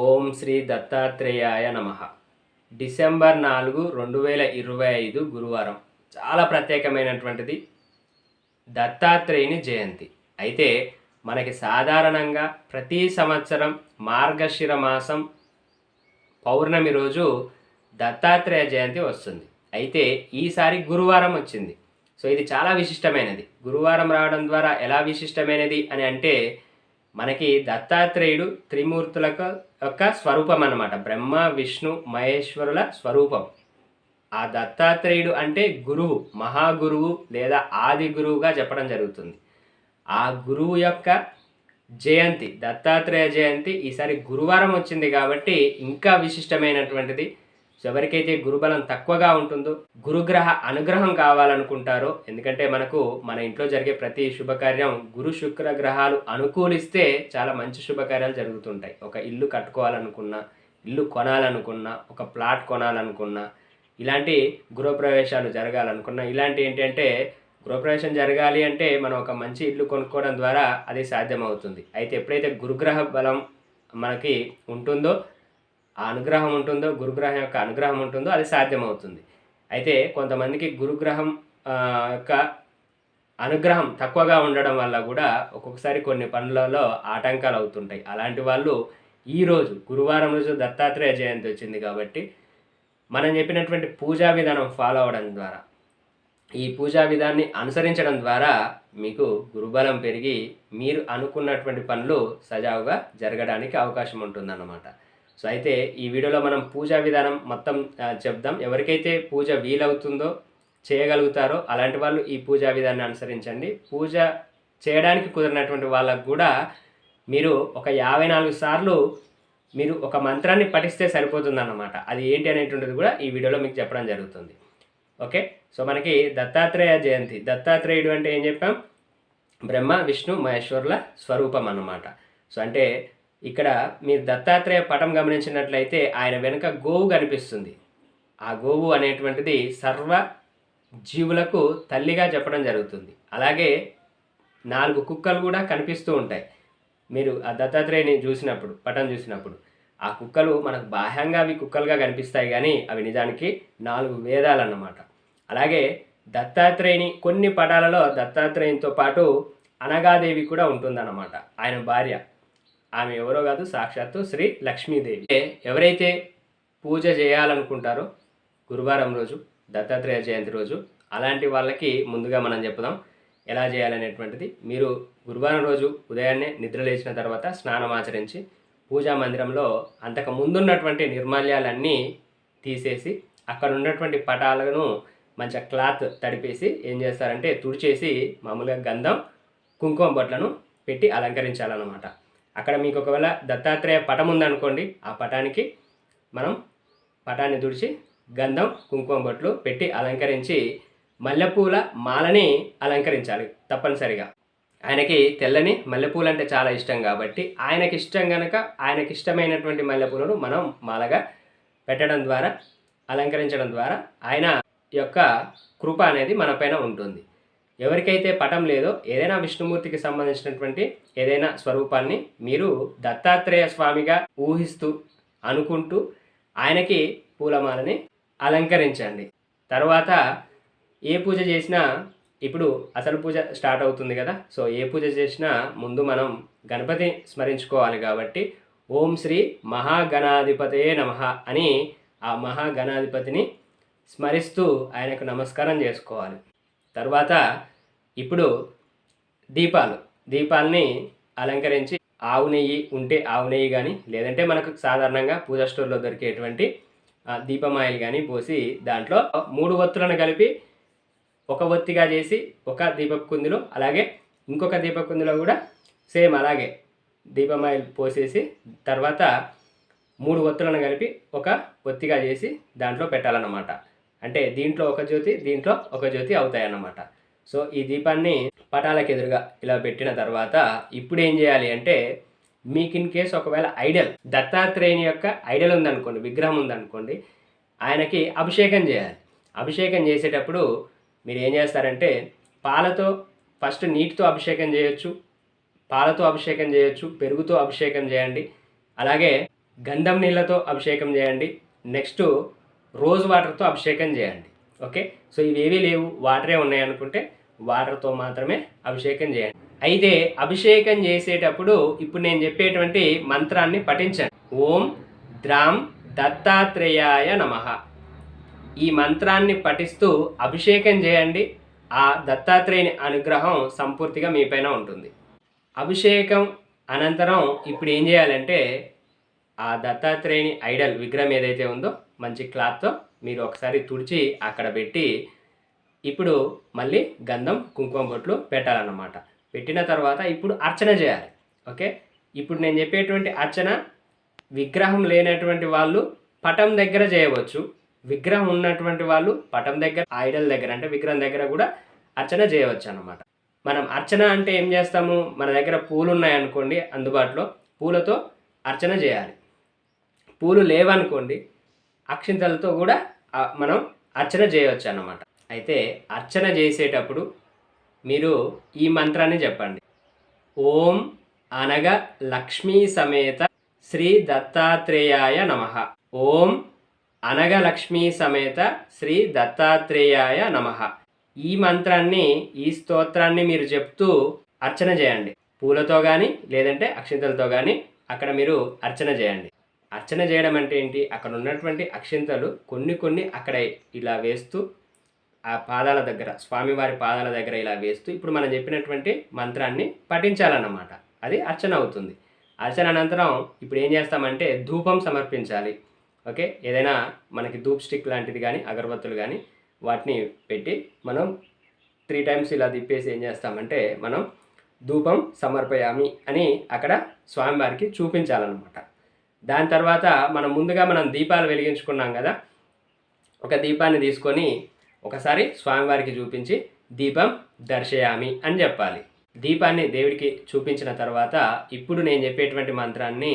ఓం శ్రీ దత్తాత్రేయాయ నమ. డిసెంబర్ నాలుగు రెండు వేల ఇరవై ఐదు గురువారం. చాలా ప్రత్యేకమైనటువంటిది. దత్తాత్రేయుని జయంతి. అయితే మనకి సాధారణంగా ప్రతి సంవత్సరం మార్గశిర మాసం పౌర్ణమి రోజు దత్తాత్రేయ జయంతి వస్తుంది. అయితే ఈసారి గురువారం వచ్చింది. సో ఇది చాలా విశిష్టమైనది. గురువారం రావడం ద్వారా ఎలా విశిష్టమైనది అని అంటే మనకి దత్తాత్రేయుడు త్రిమూర్తులకు యొక్క స్వరూపం అన్నమాట. బ్రహ్మ విష్ణు మహేశ్వరుల స్వరూపం. ఆ దత్తాత్రేయుడు అంటే గురువు మహాగురువు లేదా ఆది గురువుగా చెప్పడం జరుగుతుంది. ఆ గురువు యొక్క జయంతి దత్తాత్రేయ జయంతి ఈసారి గురువారం వచ్చింది కాబట్టి ఇంకా విశిష్టమైనటువంటిది ఎవరికైతే గురుబలం తక్కువగా ఉంటుందో గురుగ్రహ అనుగ్రహం కావాలనుకుంటారో ఎందుకంటే మనకు మన ఇంట్లో జరిగే ప్రతి శుభకార్యం గురు శుక్ర గ్రహాలు అనుకూలిస్తే చాలా మంచి శుభకార్యాలు జరుగుతుంటాయి. ఒక ఇల్లు కట్టుకోవాలనుకున్నా ఇల్లు కొనాలనుకున్నా ఒక ప్లాట్ కొనాలనుకున్నా ఇలాంటి గృహప్రవేశాలు జరగాలనుకున్నా ఇలాంటి ఏంటంటే గృహప్రవేశం జరగాలి అంటే మనం ఒక మంచి ఇల్లు కొనుక్కోవడం ద్వారా అది సాధ్యమవుతుంది. అయితే ఎప్పుడైతే గురుగ్రహ బలం మనకి ఉంటుందో ఆ అనుగ్రహం ఉంటుందో గురుగ్రహం యొక్క అనుగ్రహం ఉంటుందో అది సాధ్యమవుతుంది. అయితే కొంతమందికి గురుగ్రహం యొక్క అనుగ్రహం తక్కువగా ఉండడం వల్ల కూడా ఒక్కొక్కసారి కొన్ని పనులలో ఆటంకాలు అవుతుంటాయి. అలాంటి వాళ్ళు ఈరోజు గురువారం రోజు దత్తాత్రేయ జయంతి వచ్చింది కాబట్టి మనం చెప్పినటువంటి పూజా విధానం ఫాలో అవ్వడం ద్వారా ఈ పూజా విధాన్ని అనుసరించడం ద్వారా మీకు గురుబలం పెరిగి మీరు అనుకున్నటువంటి పనులు సజావుగా జరగడానికి అవకాశం ఉంటుందన్నమాట. సో అయితే ఈ వీడియోలో మనం పూజా విధానం మొత్తం చెప్దాం. ఎవరికైతే పూజ వీలవుతుందో చేయగలుగుతారో అలాంటి వాళ్ళు ఈ పూజా విధానాన్ని అనుసరించండి. పూజ చేయడానికి కుదిరినటువంటి వాళ్ళకు కూడా మీరు ఒక యాభై నాలుగు సార్లు మీరు ఒక మంత్రాన్ని పఠిస్తే సరిపోతుందన్నమాట. అది ఏంటి అనేటువంటిది కూడా ఈ వీడియోలో మీకు చెప్పడం జరుగుతుంది. ఓకే? సో మనకి దత్తాత్రేయ జయంతి. దత్తాత్రేయుడు అంటే ఏం చెప్పాం? బ్రహ్మ విష్ణు మహేశ్వరుల స్వరూపం అన్నమాట. సో అంటే ఇక్కడ మీరు దత్తాత్రేయ పటం గమనించినట్లయితే ఆయన వెనుక గోవు కనిపిస్తుంది. ఆ గోవు అనేటువంటిది సర్వ జీవులకు తల్లిగా చెప్పడం జరుగుతుంది. అలాగే నాలుగు కుక్కలు కూడా కనిపిస్తూ ఉంటాయి. మీరు ఆ దత్తాత్రేయుని చూసినప్పుడు పటం చూసినప్పుడు ఆ కుక్కలు మనకు బాహ్యంగా అవి కుక్కలుగా కనిపిస్తాయి కానీ అవి నిజానికి నాలుగు వేదాలు అన్నమాట అలాగే దత్తాత్రేయుని కొన్ని పటాలలో దత్తాత్రేయునితో పాటు అనగాదేవి కూడా ఉంటుందన్నమాట. ఆయన భార్య. ఆమె ఎవరో కాదు సాక్షాత్తు శ్రీ లక్ష్మీదేవి. ఎవరైతే పూజ చేయాలనుకుంటారో గురువారం రోజు దత్తాత్రేయ జయంతి రోజు అలాంటి వాళ్ళకి ముందుగా మనం చెప్దాం ఎలా చేయాలనేటువంటిది. మీరు గురువారం రోజు ఉదయాన్నే నిద్ర లేచిన తర్వాత స్నానం ఆచరించి పూజా మందిరంలో అంతకు ముందున్నటువంటి నిర్మాల్యాలన్నీ తీసేసి అక్కడ ఉన్నటువంటి పటాలను మంచిగా క్లాత్ తడిపేసి ఏం చేస్తారంటే తుడిచేసి మామూలుగా గంధం కుంకుమ బొట్లను పెట్టి అలంకరించాలన్నమాట. అక్కడ మీకు ఒకవేళ దత్తాత్రేయ పటం ఉందనుకోండి ఆ పటానికి మనం పటాన్ని తుడిచి గంధం కుంకుమ బొట్లు పెట్టి అలంకరించి మల్లెపూల మాలని అలంకరించాలి తప్పనిసరిగా. ఆయనకి తెల్లని మల్లెపూలు అంటే చాలా ఇష్టం కాబట్టి ఆయనకి ఇష్టం కనుక ఆయనకి ఇష్టమైనటువంటి మల్లెపూలను మనం మాలగా పెట్టడం ద్వారా అలంకరించడం ద్వారా ఆయన యొక్క కృప అనేది మన పైన ఉంటుంది. ఎవరికైతే పటం లేదో ఏదైనా విష్ణుమూర్తికి సంబంధించినటువంటి ఏదైనా స్వరూపాన్ని మీరు దత్తాత్రేయ స్వామిగా ఊహిస్తూ అనుకుంటూ ఆయనకి పూలమాలని అలంకరించండి. తర్వాత ఏ పూజ చేసినా ఇప్పుడు అసలు పూజ స్టార్ట్ అవుతుంది కదా. సో ఏ పూజ చేసినా ముందు మనం గణపతి స్మరించుకోవాలి కాబట్టి ఓం శ్రీ మహాగణాధిపతే నమ అని ఆ మహాగణాధిపతిని స్మరిస్తూ ఆయనకు నమస్కారం చేసుకోవాలి. తర్వాత ఇప్పుడు దీపాలు. దీపాలని అలంకరించి ఆవు నెయ్యి ఉంటే ఆవు నెయ్యి కానీ లేదంటే మనకు సాధారణంగా పూజా స్టోర్లో దొరికేటువంటి ఆ, దీపమాయిల్ కానీ పోసి దాంట్లో మూడు ఒత్తులను కలిపి ఒక ఒత్తిగా చేసి ఒక దీపపు కుందిలో అలాగే ఇంకొక దీపపు కుందిలో కూడా సేమ్ అలాగే దీపమాయిల్ పోసేసి తర్వాత మూడు ఒత్తులను కలిపి ఒక ఒత్తిగా చేసి దాంట్లో పెట్టాలన్నమాట. అంటే దీంట్లో ఒక జ్యోతి దీంట్లో ఒక జ్యోతి అవుతాయన్నమాట. సో ఈ దీపాన్ని పటాలకు ఎదురుగా ఇలా పెట్టిన తర్వాత ఇప్పుడు ఏం చేయాలి అంటే మీకు ఇన్ కేసు ఒకవేళ ఐడల్ దత్తాత్రేయుని యొక్క ఐడల్ ఉందనుకోండి విగ్రహం ఉందనుకోండి ఆయనకి అభిషేకం చేయాలి. అభిషేకం చేసేటప్పుడు మీరు ఏం చేస్తారంటే పాలతో ఫస్ట్ నీటితో అభిషేకం చేయొచ్చు పాలతో అభిషేకం చేయొచ్చు పెరుగుతో అభిషేకం చేయండి అలాగే గంధం నీళ్ళతో అభిషేకం చేయండి నెక్స్ట్ రోజ్ వాటర్తో అభిషేకం చేయండి. ఓకే? సో ఇవేవీ లేవు. వాటరే ఉన్నాయి అనుకుంటే వాటర్తో మాత్రమే అభిషేకం చేయండి. అయితే అభిషేకం చేసేటప్పుడు ఇప్పుడు నేను చెప్పేటువంటి మంత్రాన్ని పఠించండి. ఓం ద్రాం దత్తాత్రేయాయ నమః. ఈ మంత్రాన్ని పఠిస్తూ అభిషేకం చేయండి. ఆ దత్తాత్రేయుని అనుగ్రహం సంపూర్తిగా మీపైన ఉంటుంది. అభిషేకం అనంతరం ఇప్పుడు ఏం చేయాలంటే ఆ దత్తాత్రేయుని ఐడల్ విగ్రహం ఏదైతే ఉందో మంచి క్లాత్తో మీరు ఒకసారి తుడిచి అక్కడ పెట్టి ఇప్పుడు మళ్ళీ గంధం కుంకుమ బొట్లు పెట్టాలన్నమాట. పెట్టిన తర్వాత ఇప్పుడు అర్చన చేయాలి. ఓకే? ఇప్పుడు నేను చెప్పేటువంటి అర్చన విగ్రహం లేనటువంటి వాళ్ళు పటం దగ్గర చేయవచ్చు. విగ్రహం ఉన్నటువంటి వాళ్ళు పటం దగ్గర ఐడల్ దగ్గర అంటే విగ్రహం దగ్గర కూడా అర్చన చేయవచ్చు అనమాట మనం అర్చన అంటే ఏం చేస్తాము? మన దగ్గర పూలు ఉన్నాయనుకోండి అందుబాటులో పూలతో అర్చన చేయాలి. పూలు లేవనుకోండి అక్షింతలతో కూడా మనం అర్చన చేయవచ్చు అన్నమాట. అయితే అర్చన చేసేటప్పుడు మీరు ఈ మంత్రాన్ని చెప్పండి. ఓం అనగా లక్ష్మీ సమేత శ్రీ దత్తాత్రేయాయ నమః. ఓం అనగ లక్ష్మీ సమేత శ్రీ దత్తాత్రేయాయ నమః. ఈ మంత్రాన్ని ఈ స్తోత్రాన్ని మీరు చెప్తూ అర్చన చేయండి. పూలతో కానీ లేదంటే అక్షింతలతో కానీ అక్కడ మీరు అర్చన చేయండి. అర్చన చేయడం అంటే ఏంటి? అక్కడ ఉన్నటువంటి అక్షింతలు కొన్ని కొన్ని అక్కడ ఇలా వేస్తూ ఆ పాదాల దగ్గర స్వామివారి పాదాల దగ్గర ఇలా వేస్తూ ఇప్పుడు మనం చెప్పినటువంటి మంత్రాన్ని పఠించాలన్నమాట. అది అర్చన అవుతుంది. అర్చన అనంతరం ఇప్పుడు ఏం చేస్తామంటే ధూపం సమర్పించాలి. ఓకే? ఏదైనా మనకి ధూప్ స్టిక్ లాంటిది కానీ అగరబత్తులు కానీ వాటిని పెట్టి మనం త్రీ టైమ్స్ ఇలా తిప్పేసి ఏం చేస్తామంటే మనం ధూపం సమర్పయామి అని అక్కడ స్వామివారికి చూపించాలన్నమాట. దాని తర్వాత మనం ముందుగా మనం దీపాలు వెలిగించుకున్నాం కదా ఒక దీపాన్ని తీసుకొని ఒకసారి స్వామివారికి చూపించి దీపం దర్శయామి అని చెప్పాలి. దీపాన్ని దేవుడికి చూపించిన తర్వాత ఇప్పుడు నేను చెప్పేటువంటి మంత్రాన్ని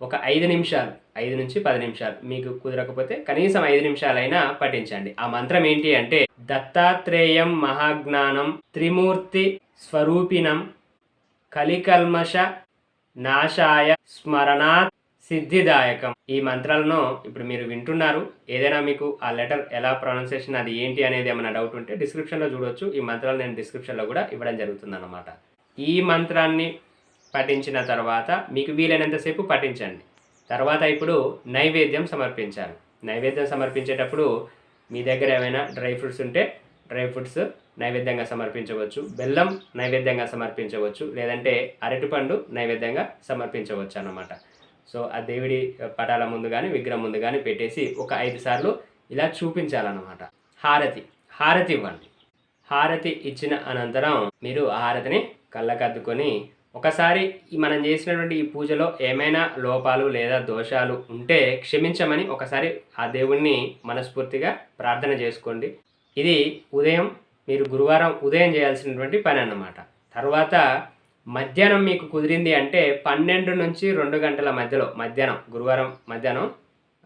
ఒక ఐదు నిమిషాలు ఐదు నుంచి పది నిమిషాలు మీకు కుదరకపోతే కనీసం ఐదు నిమిషాలైనా పఠించండి. ఆ మంత్రం ఏంటి అంటే దత్తాత్రేయం మహాజ్ఞానం త్రిమూర్తి స్వరూపిణం కలికల్మష నాశాయ స్మరణాత్ సిద్ధిదాయకం. ఈ మంత్రాలను ఇప్పుడు మీరు వింటున్నారు. ఏదైనా మీకు ఆ లెటర్ ఎలా ప్రొనౌన్సియేషన్ అది ఏంటి అనేది ఏమైనా డౌట్ ఉంటే డిస్క్రిప్షన్లో చూడొచ్చు. ఈ మంత్రాలు నేను డిస్క్రిప్షన్లో కూడా ఇవ్వడం జరుగుతుంది అనమాట ఈ మంత్రాన్ని పఠించిన తర్వాత మీకు వీలైనంతసేపు పఠించండి. తర్వాత ఇప్పుడు నైవేద్యం సమర్పించాలి. నైవేద్యం సమర్పించేటప్పుడు మీ దగ్గర ఏమైనా డ్రై ఫ్రూట్స్ ఉంటే డ్రై ఫ్రూట్స్ నైవేద్యంగా సమర్పించవచ్చు. బెల్లం నైవేద్యంగా సమర్పించవచ్చు. లేదంటే అరటిపండు నైవేద్యంగా సమర్పించవచ్చు అన్నమాట. సో ఆ దేవుడి పటాల ముందు కానీ విగ్రహం ముందు కానీ పెట్టేసి ఒక ఐదు సార్లు ఇలా చూపించాలన్నమాట. హారతి హారతి ఇవ్వండి. హారతి ఇచ్చిన అనంతరం మీరు ఆ హారతిని కళ్ళకద్దుకొని ఒకసారి మనం చేసినటువంటి ఈ పూజలో ఏమైనా లోపాలు లేదా దోషాలు ఉంటే క్షమించమని ఒకసారి ఆ దేవుణ్ణి మనస్ఫూర్తిగా ప్రార్థన చేసుకోండి. ఇది ఉదయం మీరు గురువారం ఉదయం చేయాల్సినటువంటి పని అన్నమాట. తర్వాత మధ్యాహ్నం మీకు కుదిరింది అంటే పన్నెండు నుంచి రెండు గంటల మధ్యలో మధ్యాహ్నం గురువారం మధ్యాహ్నం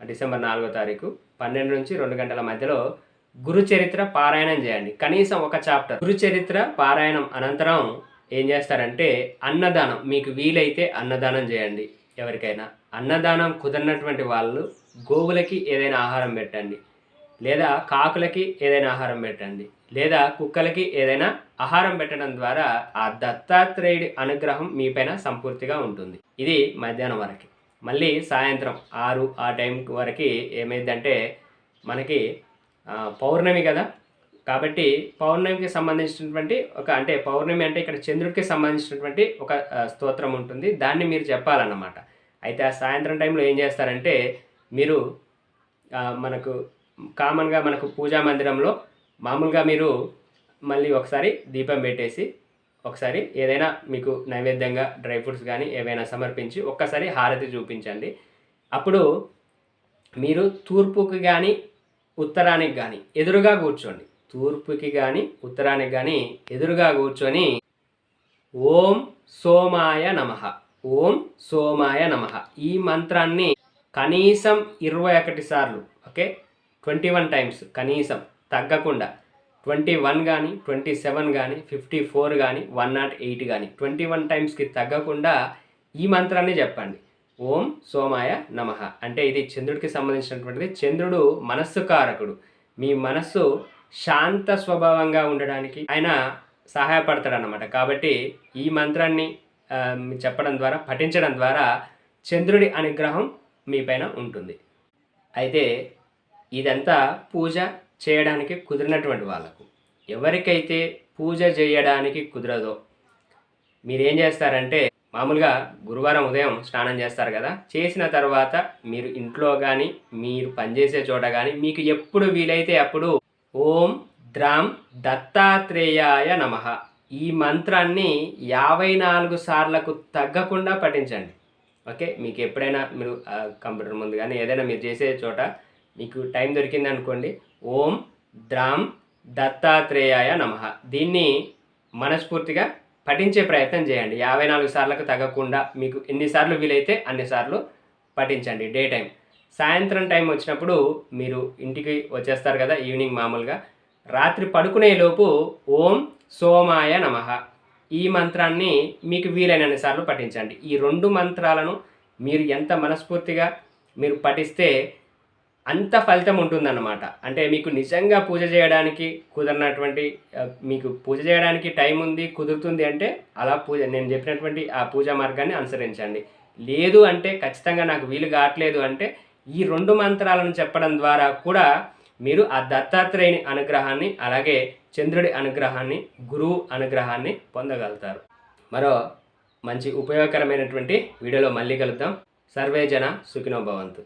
డిసెంబర్ నాలుగో తారీఖు పన్నెండు నుంచి రెండు గంటల మధ్యలో గురుచరిత్ర పారాయణం చేయండి. కనీసం ఒక చాప్టర్. గురుచరిత్ర పారాయణం అనంతరం ఏం చేస్తారంటే అన్నదానం మీకు వీలైతే అన్నదానం చేయండి. ఎవరికైనా అన్నదానం కుదరినటువంటి వాళ్ళు గోవులకి ఏదైనా ఆహారం పెట్టండి. లేదా కాకులకి ఏదైనా ఆహారం పెట్టండి లేదా కుక్కలకి ఏదైనా ఆహారం పెట్టడం ద్వారా ఆ దత్తాత్రేయుడి అనుగ్రహం మీపైన సంపూర్తిగా ఉంటుంది. ఇది మధ్యాహ్నం వరకు. మళ్ళీ సాయంత్రం ఆరు ఆ టైం వరకు ఏమైందంటే మనకి పౌర్ణమి కదా. కాబట్టి పౌర్ణమికి సంబంధించినటువంటి ఒక అంటే పౌర్ణమి అంటే ఇక్కడ చంద్రుడికి సంబంధించినటువంటి ఒక స్తోత్రం ఉంటుంది. దాన్ని మీరు చెప్పాలన్నమాట. అయితే ఆ సాయంత్రం టైంలో ఏం చేస్తారంటే మీరు మనకు కామన్గా మనకు పూజా మందిరంలో మామూలుగా మీరు మళ్ళీ ఒకసారి దీపం పెట్టేసి ఒకసారి ఏదైనా మీకు నైవేద్యంగా డ్రై ఫ్రూట్స్ కానీ ఏవైనా సమర్పించి ఒక్కసారి హారతి చూపించండి. అప్పుడు మీరు తూర్పుకి కానీ ఉత్తరానికి కానీ ఎదురుగా కూర్చోండి. తూర్పుకి కానీ ఉత్తరానికి కానీ ఎదురుగా కూర్చొని ఓం సోమాయ నమః ఓం సోమాయ నమః ఈ మంత్రాన్ని కనీసం ఇరవై ఒకటి సార్లు ఓకే? ట్వంటీ వన్ టైమ్స్ కనీసం తగ్గకుండా. ట్వంటీ వన్ కానీ ట్వంటీ సెవెన్ కానీ ఫిఫ్టీ ఫోర్ కానీ వన్ నాట్ ఎయిట్ కానీ ట్వంటీ వన్ టైమ్స్కి తగ్గకుండా ఈ మంత్రాన్ని చెప్పండి. ఓం సోమాయ నమ. అంటే ఇది చంద్రుడికి సంబంధించినటువంటిది. చంద్రుడు మనస్సు కారకుడు. మీ మనస్సు శాంత స్వభావంగా ఉండడానికి ఆయన సహాయపడతాడు అనమాట కాబట్టి ఈ మంత్రాన్ని చెప్పడం ద్వారా పఠించడం ద్వారా చంద్రుడి అనుగ్రహం మీ పైన ఉంటుంది. అయితే ఇదంతా పూజ చేయడానికి కుదిరినటువంటి వాళ్ళకు. ఎవరికైతే పూజ చేయడానికి కుదరదో మీరేం చేస్తారంటే మామూలుగా గురువారం ఉదయం స్నానం చేస్తారు కదా చేసిన తర్వాత మీరు ఇంట్లో కానీ మీరు పనిచేసే చోట కానీ మీకు ఎప్పుడు వీలైతే అప్పుడు ఓం ద్రాం దత్తాత్రేయాయ నమ. ఈ మంత్రాన్ని యాభై నాలుగు సార్లకు తగ్గకుండా పఠించండి. ఓకే? మీకు ఎప్పుడైనా మీరు కంప్యూటర్ ముందు కానీ ఏదైనా మీరు చేసే చోట మీకు టైం దొరికింది అనుకోండి. ఓం ద్రామ్ దత్తాత్రేయాయ నమ. దీన్ని మనస్ఫూర్తిగా పఠించే ప్రయత్నం చేయండి. యాభై నాలుగు సార్లకు తగ్గకుండా మీకు ఎన్నిసార్లు వీలైతే అన్నిసార్లు పఠించండి డే టైం. సాయంత్రం టైం వచ్చినప్పుడు మీరు ఇంటికి వచ్చేస్తారు కదా ఈవినింగ్ మామూలుగా. రాత్రి పడుకునే లోపు ఓం సోమాయ నమః. ఈ మంత్రాన్ని మీకు వీలైనన్ని సార్లు పఠించండి. ఈ రెండు మంత్రాలను మీరు ఎంత మనస్ఫూర్తిగా మీరు పఠిస్తే అంత ఫలితం ఉంటుందన్నమాట. అంటే మీకు నిజంగా పూజ చేయడానికి కుదరనటువంటి మీకు పూజ చేయడానికి టైం ఉంది కుదురుతుంది అంటే అలా పూజ నేను చెప్పినటువంటి ఆ పూజా మార్గాన్ని అనుసరించండి. లేదు అంటే ఖచ్చితంగా నాకు వీలు కావట్లేదు అంటే ఈ రెండు మంత్రాలను చెప్పడం ద్వారా కూడా మీరు ఆ దత్తాత్రేయుని అనుగ్రహాన్ని అలాగే చంద్రుడి అనుగ్రహాన్ని గురువు అనుగ్రహాన్ని పొందగలుగుతారు. మరో మంచి ఉపయోగకరమైనటువంటి వీడియోలో మళ్ళీ కలుద్దాం. సర్వే జన సుఖినో భవంతు.